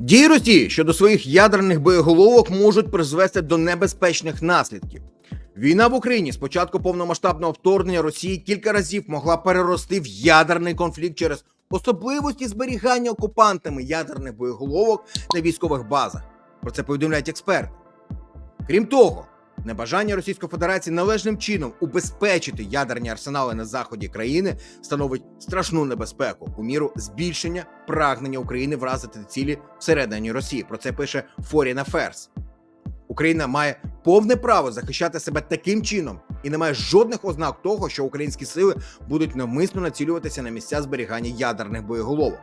Дії Росії щодо своїх ядерних боєголовок можуть призвести до небезпечних наслідків. Війна в Україні з початку повномасштабного вторгнення Росії кілька разів могла перерости в ядерний конфлікт через особливості зберігання окупантами ядерних боєголовок на військових базах. Про це повідомляють експерти. Крім того, небажання Російської Федерації належним чином убезпечити ядерні арсенали на заході країни становить страшну небезпеку у міру збільшення прагнення України вразити цілі всередині Росії. Про це пише Foreign Affairs. Україна має повне право захищати себе таким чином і не має жодних ознак того, що українські сили будуть навмисно націлюватися на місця зберігання ядерних боєголовок.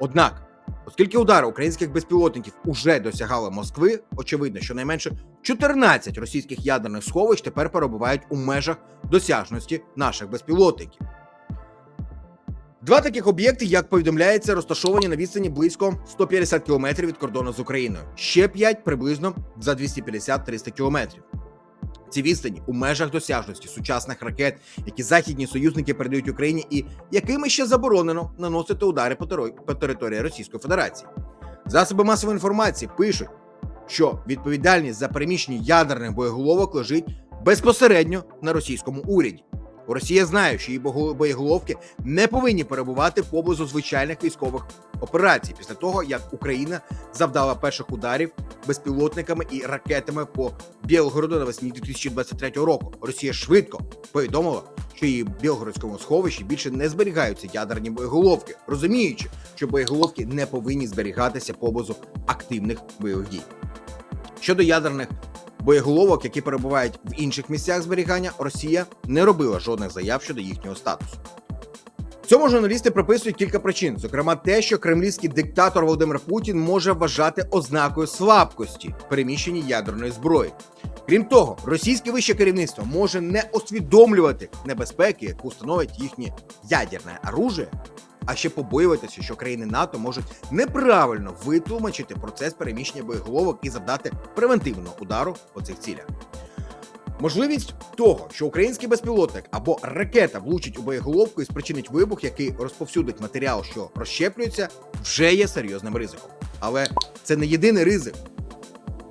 Однак, оскільки удари українських безпілотників уже досягали Москви, очевидно, що найменше 14 російських ядерних сховищ тепер перебувають у межах досяжності наших безпілотників. Два таких об'єкти, як повідомляється, розташовані на відстані близько 150 кілометрів від кордону з Україною. Ще 5 приблизно за 250-300 кілометрів. Ці відстані у межах досяжності сучасних ракет, які західні союзники передають Україні, і якими ще заборонено наносити удари по, території Російської Федерації. Засоби масової інформації пишуть, що відповідальність за переміщення ядерних боєголовок лежить безпосередньо на російському уряді. Росія знає, що її боєголовки не повинні перебувати поблизу звичайних військових операцій після того, як Україна завдала перших ударів безпілотниками і ракетами по Білгороду навесні 2023 року. Росія швидко повідомила, що її білгородському сховищі більше не зберігаються ядерні боєголовки, розуміючи, що боєголовки не повинні зберігатися поблизу активних бойових дій. Щодо ядерних боєголовок, які перебувають в інших місцях зберігання, Росія не робила жодних заяв щодо їхнього статусу. Цьому журналісти приписують кілька причин, зокрема те, що кремлівський диктатор Володимир Путін може вважати ознакою слабкості переміщення ядерної зброї. Крім того, російське вище керівництво може не усвідомлювати небезпеки, яку становить їхнє ядерне оружие, а ще побоюватися, що країни НАТО можуть неправильно витлумачити процес переміщення боєголовок і завдати превентивного удару по цих цілях. Можливість того, що український безпілотник або ракета влучить у боєголовку і спричинить вибух, який розповсюдить матеріал, що розщеплюється, вже є серйозним ризиком. Але це не єдиний ризик.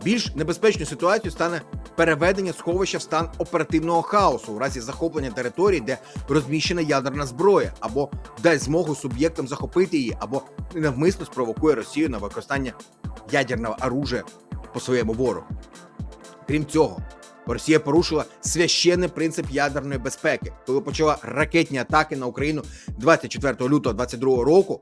Більш небезпечною ситуацією стане переведення сховища в стан оперативного хаосу у разі захоплення території, де розміщена ядерна зброя, або дасть змогу суб'єктам захопити її, або навмисно спровокує Росію на використання ядерного оружия по своєму ворогу. Крім цього, Росія порушила священний принцип ядерної безпеки, коли почала ракетні атаки на Україну 24 лютого 2022 року.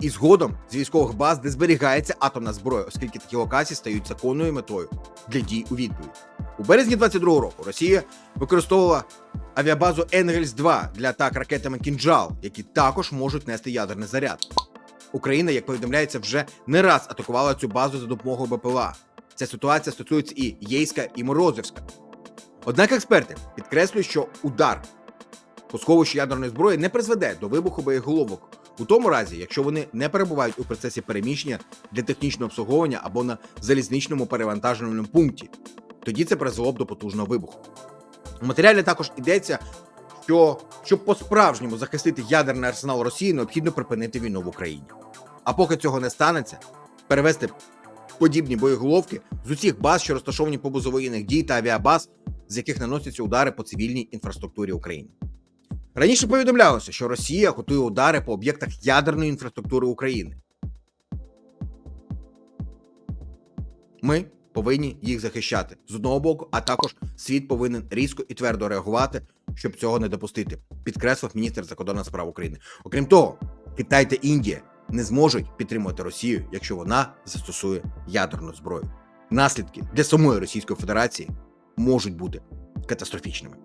І згодом з військових баз, де зберігається атомна зброя, оскільки такі локації стають законною метою для дій у відповідь. У березні 22 року Росія використовувала авіабазу Енгельс 2 для атак ракетами Кінджал, які також можуть нести ядерний заряд. Україна, як повідомляється, вже не раз атакувала цю базу за допомогою БПЛА. Ця ситуація стосується і Єйська, і Морозівська. Однак експерти підкреслюють, що удар по сховищу ядерної зброї не призведе до вибуху боєголовок у тому разі, якщо вони не перебувають у процесі переміщення для технічного обслуговування або на залізничному перевантажувальному пункті. Тоді це призвело б до потужного вибуху. У матеріалі також йдеться, що щоб по-справжньому захистити ядерний арсенал Росії, необхідно припинити війну в Україні. А поки цього не станеться, перевести подібні боєголовки з усіх баз, що розташовані поблизу воєнних дій та авіабаз, з яких наносяться удари по цивільній інфраструктурі України. Раніше повідомлялося, що Росія готує удари по об'єктах ядерної інфраструктури України. Ми повинні їх захищати з одного боку, а також світ повинен різко і твердо реагувати, щоб цього не допустити, підкреслив міністр закордонних справ України. Окрім того, Китай та Індія не зможуть підтримувати Росію, якщо вона застосує ядерну зброю. Наслідки для самої Російської Федерації можуть бути катастрофічними.